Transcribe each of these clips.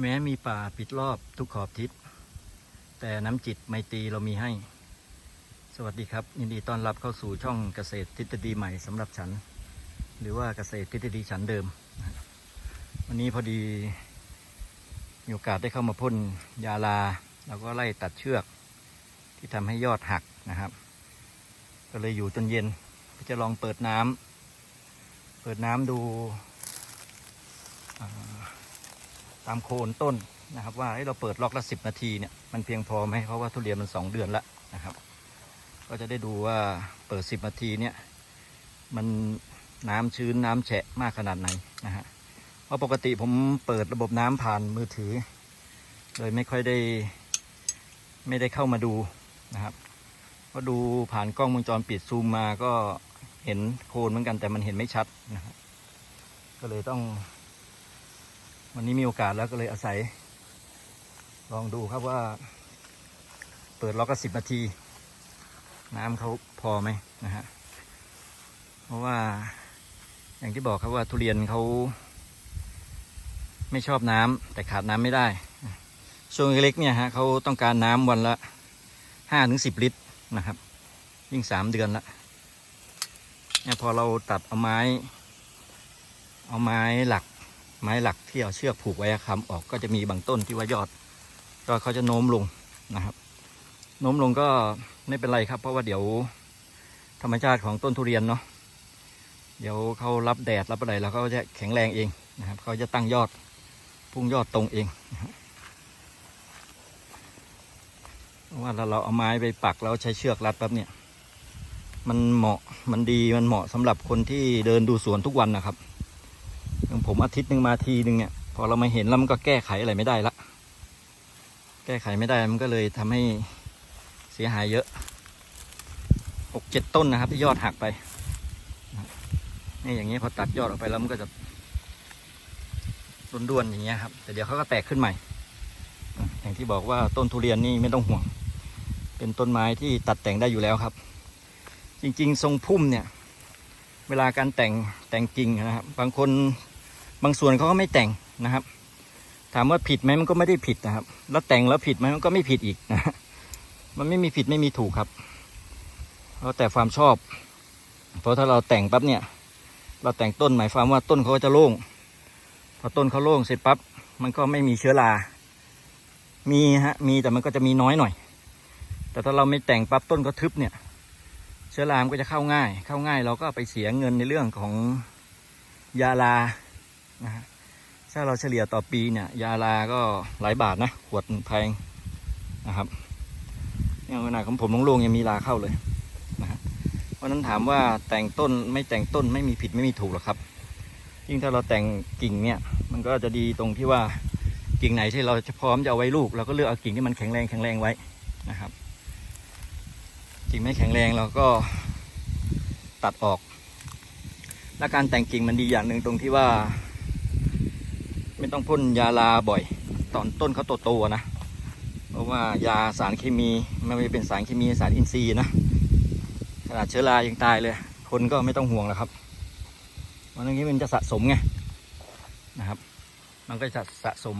แม้มีป่าปิดรอบทุกขอบทิศ แต่น้ำจิตไมตรีเรามีให้ สวัสดีครับ ยินดีต้อนรับเข้าสู่ช่องเกษตรทฤษฎีใหม่สำหรับฉัน หรือว่าเกษตรทฤษฎีฉันเดิม วันนี้พอดีมีโอกาสได้เข้ามาพ่นยาลา แล้วก็ไล่ตัดเชือก ที่ทำให้ยอดหักนะครับ ก็เลยอยู่จนเย็นจะลองเปิดน้ำเปิดน้ำดู ตามโคนต้นนะครับ ว่าเอ้เราเปิดล็อกละสิบนาทีเนี่ยมันเพียงพอไหมเพราะว่าทุเรียนมันสองเดือนละนะครับ ก็จะได้ดูว่าเปิดสิบนาทีเนี่ยมันน้ำชื้นน้ำแฉะมากขนาดไหนนะฮะเพราะปกติผมเปิดระบบน้ำผ่านมือถือเลยไม่ค่อยได้ไม่ได้เข้ามาดูนะครับ ก็ดูผ่านกล้องวงจรปิดซูมมาก็เห็นโคนเหมือนกันแต่มันเห็นไม่ชัดนะครับก็เลยต้อง วันนี้มีโอกาสแล้วก็เลยอาศัย ลองดูครับว่า เปิดล็อกก็สิบนาที น้ำเขาพอไหมนะฮะเพราะว่าอย่างที่บอกครับว่าทุเรียนเขาไม่ชอบน้ำแต่ขาดน้ำไม่ได้ ช่วงเล็กเนี่ยฮะเขาต้องการน้ำวันละห้าถึงสิบลิตรนะครับ ยิ่งสามเดือนละเนี่ยพอเราตัดเอาไม้ เอาไม้หลัก ไม้หลักที่เอาเชือกผูกไว้อะคำออกก็จะมีบางต้นที่ว่ายอด ก็เขาจะโน้มลงนะครับ โน้มลงก็ไม่เป็นไรครับ เพราะว่าเดี๋ยวธรรมชาติของต้นทุเรียนเนาะเดี๋ยวเขารับแดดรับอะไรแล้วเขาจะแข็งแรงเองนะครับเขาจะตั้งยอดพุ่งยอดตรงเองเพราะว่าเราเราเอาไม้ไปปักแล้วใช้เชือกรัดแป๊บเนี่ย มันเหมาะมันดีมันเหมาะสำหรับคนที่เดินดูสวนทุกวันนะครับ องผมอาทิตย์หนึ่งมาทีหนึ่งเนี่ยพอเรามาเห็นแล้วมันก็แก้ไขอะไรไม่ได้ละ แก้ไขไม่ได้มันก็เลยทำให้เสียหายเยอะหกเจ็ดต้นนะครับ ที่ยอดหักไปนี่อย่างเงี้ยพอตัดยอดออกไปแล้วมันก็จะด้วนๆอย่างเงี้ยครับ แต่เดี๋ยวเขาก็แตกขึ้นใหม่ อย่างที่บอกว่าต้นทุเรียนนี่ไม่ต้องห่วง เป็นต้นไม้ที่ตัดแต่งได้อยู่แล้วครับ จริง ๆ ทรงพุ่มเนี่ย เวลาการแต่งแต่งกิ่งนะครับ บางคน บางส่วนเขาก็ไม่แต่งนะครับ ถามว่าผิดไหมมันก็ไม่ได้ผิดนะครับ แล้วแต่งแล้วผิดไหมมันก็ไม่ผิดอีกนะมันไม่มีผิดไม่มีถูกครับแล้วแต่ความชอบ เพราะถ้าเราแต่งปั๊บเนี่ย เราแต่งต้นหมายความว่าต้นเขาก็จะโล่งพอต้นเขาโล่งเสร็จปั๊บมันก็ไม่มีเชื้อรา มีฮะมีแต่มันก็จะมีน้อยหน่อย แต่ถ้าเราไม่แต่งปั๊บต้นก็ทึบเนี่ย เชื้อรามก็จะเข้าง่าย เข้าง่ายเราก็ไปเสียเงินในเรื่องของยาลา นะฮะถ้าเราเฉลี่ยต่อปีเนี่ยยาลาก็หลายบาทนะขวดแพงนะครับอย่างขนาดของผมลงๆยังมีลาเข้าเลยนะฮะเพราะฉะนั้นถามว่าแต่งต้นไม่แต่งต้นไม่มีผิดไม่มีถูกหรอกครับ ยิ่งถ้าเราแต่งกิ่งเนี่ยมันก็จะดีตรงที่ว่ากิ่งไหนที่เราจะพร้อมจะเอาไว้ลูกเราก็เลือกเอากิ่งที่มันแข็งแรงแข็งแรงไว้นะครับกิ่งไม่แข็งแรงเราก็ตัดออก และการแต่งกิ่งมันดีอย่างหนึ่งตรงที่ว่า ไม่ต้องพ่นยาลาบ่อย ตอนต้นเขาโตๆนะ เพราะว่ายาสารเคมีไม่ว่าจะเป็นสารเคมีสารอินทรีย์นะขนาดเชื้อรายังตายเลย คนก็ไม่ต้องห่วงแล้วครับวันนี้มันจะสะสมไงนะครับ มันก็จะสะสม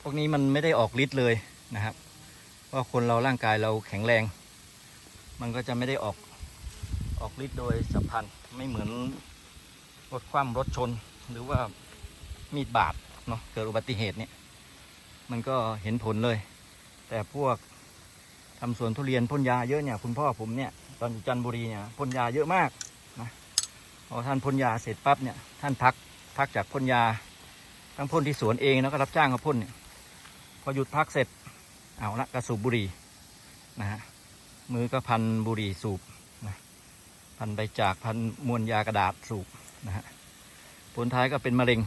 พวกนี้มันไม่ได้ออกฤทธิ์เลยนะครับเพราะคนเราร่างกายเราแข็งแรง มันก็จะไม่ได้ออกออกฤทธิ์โดยสัมพันธ์ ไม่เหมือนรถคว่ำรถชน หรือว่ามีดบาดเนาะเกิดอุบัติเหตุเนี่ย มันก็เห็นผลเลย แต่พวกทำสวนทุเรียนพ่นยาเยอะเนี่ยคุณพ่อผมเนี่ยตอนอยู่จันทบุรีเนี่ยพ่นยาเยอะมากนะพอท่านพ่นยาเสร็จปั๊บเนี่ยท่านพักพักจากพ่นยาทั้งพ่นที่สวนเองแล้วก็รับจ้างเขาพ่นเนี่ยพอหยุดพักเสร็จเอาละกระสูบบุหรี่นะฮะมือก็พันบุหรี่สูบ พันใบจากพันมวลยากระดาษสูบนะฮะผลท้ายก็เป็นมะเร็ง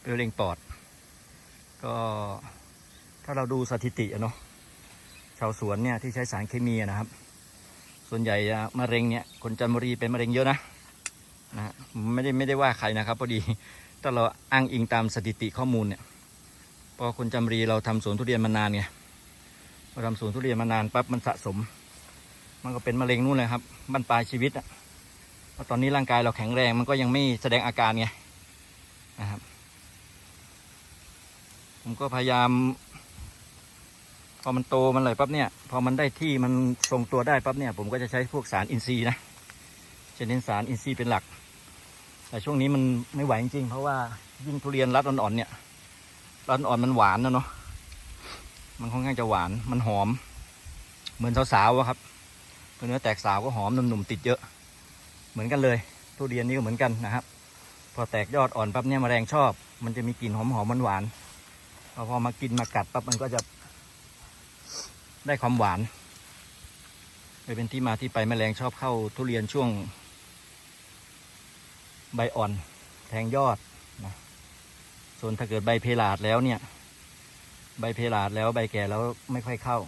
เป็นมะเร็งปอด ก็ถ้าเราดูสถิติอะเนาะชาวสวนเนี่ยที่ใช้สารเคมีนะครับ ส่วนใหญ่อะมะเร็งเนี่ยคนจันทบุรีเป็นมะเร็งเยอะนะนะฮะไม่ได้ไม่ได้ว่าใครนะครับพอดีถ้าเราอ้างอิงตามสถิติข้อมูลเนี่ยพอคนจันทบุรีเราทำสวนทุเรียนมานานไงพอทำสวนทุเรียนมานานปั๊บมันสะสม มันก็เป็นมะเร็งนู่นเลยครับบั้นปลายชีวิตอะพราะตอนนี้ร่างกายเราแข็งแรงมันก็ยังไม่แสดงอาการไงนะครับ ผมก็พยายาม พอมันโตมันอะไรปั๊บเนี่ย พอมันได้ที่มันทรงตัวได้ปั๊บเนี่ย ผมก็จะใช้พวกสารอินทรีย์นะจะเน้นสารอินทรีย์เป็นหลัก แต่ช่วงนี้มันไม่ไหวจริงๆเพราะว่ายิ่งทุเรียนรัดอ่อนๆเนี่ยรัดอ่อนมันหวานนะเนาะมันค่อนข้างจะหวานมันหอม เหมือนสาวๆอะครับ เนื้อแตกสาวก็หอมหนุ่มๆติดเยอะ เหมือนกันเลย ทุเรียนนี่ก็เหมือนกันนะครับ พอแตกยอดอ่อนปั๊บเนี่ยแมลงชอบ มันจะมีกลิ่นหอมหอมหวานๆพอพอมากินมากัดปั๊บมันก็จะได้ความหวานเลยเป็นที่มาที่ไปแมลงชอบเข้าทุเรียนช่วง ใบอ่อนแทงยอดนะส่วนถ้าเกิดใบเพลาดแล้วเนี่ย ใบเพลาดแล้วใบแก่แล้วไม่ค่อยเข้า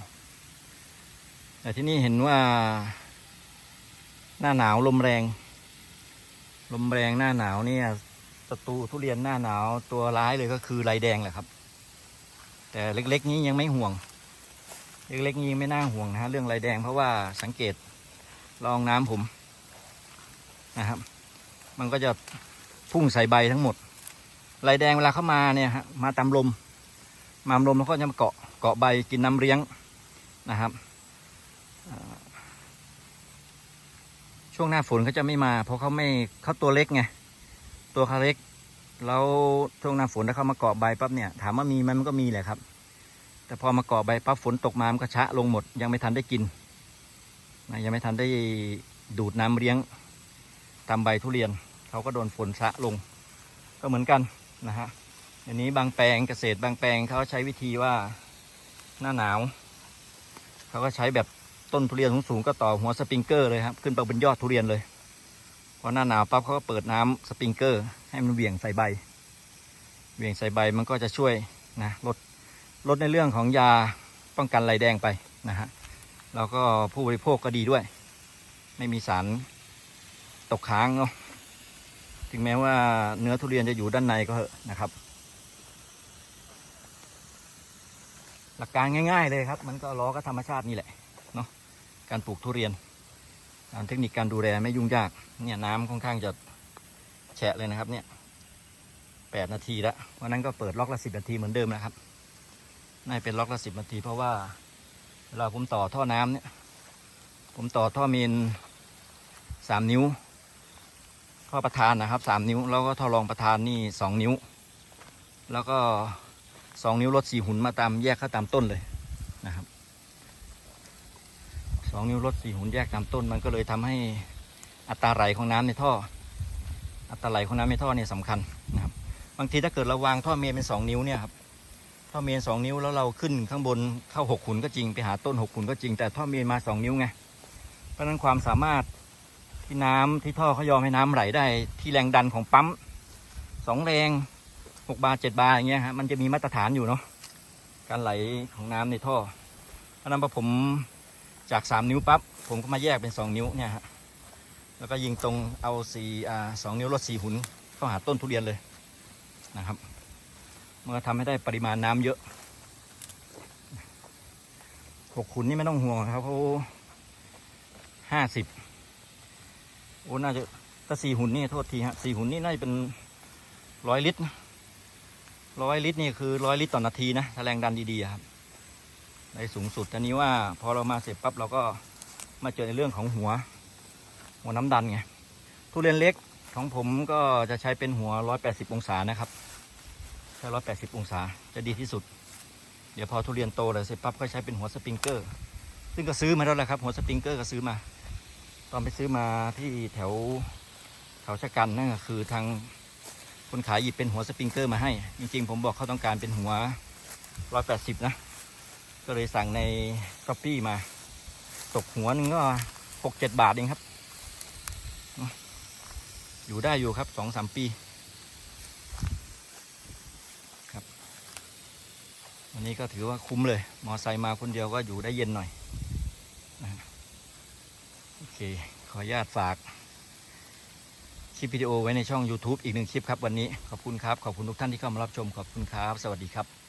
แต่ที่นี่เห็นว่า หน้าหนาวลมแรง ลมแรงหน้าหนาวเนี่ยศัตรูทุเรียนหน้าหนาวตัวร้ายเลยก็คือลายแดงแหละครับ แต่เล็ก ๆ นี้ยังไม่ห่วง เล็ก ๆ นี้ยังไม่น่าห่วงนะฮะเรื่องลายแดงเพราะว่าสังเกตลองน้ำผมนะครับ มันก็จะพุ่งใส่ใบทั้งหมดลายแดงเวลาเข้ามาเนี่ยฮะมาตามลม มาตามลมแล้วก็จะมาเกาะเกาะใบกินน้ำเลี้ยงนะครับ ช่วงหน้าฝนเขาจะไม่มา เพราะเขาไม่เขาตัวเล็กไงตัวเขาเล็กแล้วช่วงหน้าฝนถ้าเขามาเกาะใบปั๊บเนี่ยถามว่ามีไหมมันก็มีแหละครับ แต่พอมาเกาะใบปั๊บฝนตกมามันก็ชะลงหมด ยังไม่ทันได้กินนะยังไม่ทันได้ดูดน้ำเลี้ยงตามใบทุเรียนเขาก็โดนฝนชะลง ก็เหมือนกันนะฮะอันนี้บางแปลงเกษตรบางแปลงเขาใช้วิธีว่าหน้าหนาวเขาก็ใช้แบบ ต้นทุเรียนสูงๆก็ต่อหัวสปริงเกอร์เลยครับ ขึ้นไปบนยอดทุเรียนเลยพอหน้าหนาวปั๊บเขาก็เปิดน้ำสปริงเกอร์ ให้มันเหวี่ยงใส่ใบเหวี่ยงใส่ใบมันก็จะช่วยนะลดลดในเรื่องของยาป้องกันไรแดงไปนะฮะแล้วก็ผู้บริโภคก็ดีด้วย ไม่มีสารตกค้างเนาะถึงแม้ว่าเนื้อทุเรียนจะอยู่ด้านในก็เถอะนะครับ หลักการง่าย ๆ เลยครับ มันก็ล้อก็ธรรมชาตินี่แหละ การปลูกทุเรียนการเทคนิคการดูแลไม่ยุ่งยาก เนี่ยน้ำค่อนข้างจะแฉะเลยนะครับ เนี่ยแปดนาทีแล้ววันนั้นก็เปิดล็อกละสิบนาทีเหมือนเดิมนะครับน่าจะเป็นล็อกละสิบนาที เพราะว่าเวลาผมต่อท่อน้ำเนี่ย ผมต่อท่อเมนสามนิ้วท่อประธานนะครับสามนิ้ว แล้วก็ท่อรองประธานนี่สองนิ้ว แล้วก็สองนิ้วรถสี่หุ่นมาตามแยกเข้าตามต้นเลยนะครับ สองนิ้วรถสี่หุ่นแยกตามต้น มันก็เลยทำให้อัตราไหลของน้ำในท่อ อัตราไหลของน้ำในท่อเนี่ยสำคัญนะครับบางทีถ้าเกิดเราวางท่อเมนเป็นสองนิ้วเนี่ยครับท่อเมนสองนิ้วแล้วเราขึ้นข้างบนเข้าหกขุนก็จริงไปหาต้นหกขุนก็จริงแต่ท่อเมนมาสองนิ้วไงเพราะฉะนั้นความสามารถที่น้ำที่ท่อเขายอมให้น้ำไหลได้ที่แรงดันของปั๊มสองแรงหกบาร์เจ็ดบาร์อย่างเงี้ยฮะมันจะมีมาตรฐานอยู่เนาะการไหลของน้ำในท่อเพราะนั้นพอผม จากสามนิ้วปั๊บผมก็มาแยกเป็นสองนิ้วเนี่ยฮะแล้วก็ยิงตรงเอาสี่อ่าสองนิ้วลดสี่หุนเข้าหาต้นทุเรียนเลยนะครับมันก็ทำให้ได้ปริมาณน้ำเยอะหกขุนนี่ไม่ต้องห่วงครับเขาห้าสิบโอ้น่าจะถ้าสี่หุ่นนี่โทษทีฮะสี่หุ่นนี่น่าจะเป็นร้อยลิตรร้อยลิตรนี่คือร้อยลิตรต่อนาทีนะถ้าแรงดันดีๆครับ ได้สูงสุดอันนี้ว่าพอเรามาเสร็จปั๊บเราก็มาเจอในเรื่องของหัว หัวน้ำดันไงทุเรียนเล็กของผมก็จะใช้เป็นหัว 180 องศานะครับใช้ 180 องศาจะดีที่สุด เดี๋ยวพอทุเรียนโตแล้วเสร็จปั๊บก็ใช้เป็นหัวสปริงเกอร์ ซึ่งก็ซื้อมาแล้วแหละครับ หัวสปริงเกอร์ก็ซื้อมา ตอนไปซื้อมาที่แถวเขาชะกันนั่นก็คือทางคนขายหยิบเป็นหัวสปริงเกอร์มาให้ จริงๆ ผมบอกเขาต้องการเป็นหัว 180 นะ ก็เลยสั่งในช้อปปี้มา ตกหัวหนึ่งก็หกเจ็ดบาทเองครับ อยู่ได้อยู่ครับสองสามปีครับวันนี้ก็ถือว่าคุ้มเลย มอไซค์มาคนเดียวก็อยู่ได้เย็นหน่อยโอเค ขออนุญาตฝากคลิปวิดีโอไว้ในช่อง YouTube อีกหนึ่งคลิปครับวันนี้ ขอบคุณครับ ขอบคุณทุกท่านที่เข้ามารับชม ขอบคุณครับ สวัสดีครับ